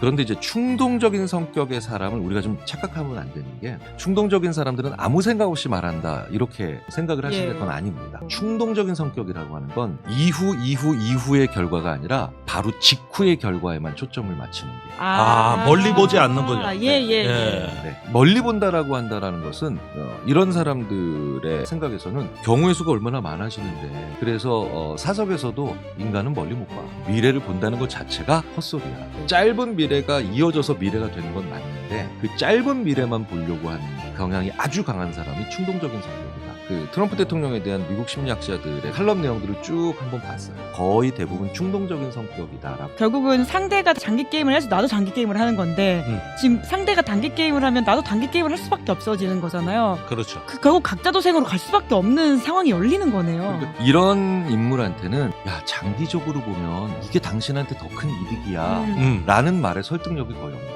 그런데 이제 충동적인 성격의 사람을 우리가 좀 착각하면 안 되는 게 충동적인 사람들은 아무 생각 없이 말한다 이렇게 생각을 하시는 예. 건 아닙니다. 충동적인 성격이라고 하는 건 이후 이후 이후의 결과가 아니라 바로 직후의 결과에만 초점을 맞추는 게 아, 멀리 보지 않는 거죠. 예, 예, 예. 네. 멀리 본다라고 한다라는 것은 어, 이런 사람들의 생각에서는 경우의 수가 얼마나 많아지는데 그래서 어, 사석에서도 인간은 멀리 못 봐. 미래를 본다는 것 자체가 헛소리야. 짧은 미래 가 이어져서 미래가 되는 건 맞는 데 그 짧은 미래만 보려고 하는 경향이 아주 강한 사람이 충동적인 성격이다. 그 트럼프 대통령에 대한 미국 심리학자들의 칼럼 내용들을 쭉 한번 봤어요. 거의 대부분 충동적인 성격이다라고. 결국은 상대가 장기 게임을 해서 나도 장기 게임을 하는 건데 음. 지금 상대가 단기 게임을 하면 나도 단기 게임을 할 수밖에 없어지는 거잖아요. 그렇죠. 그, 결국 각자 도생으로 갈 수밖에 없는 상황이 열리는 거네요. 그러니까 이런 인물한테는 야 장기적으로 보면 이게 당신한테 더 큰 이득이야. 음. 음. 라는 말에 설득력이 거의 없는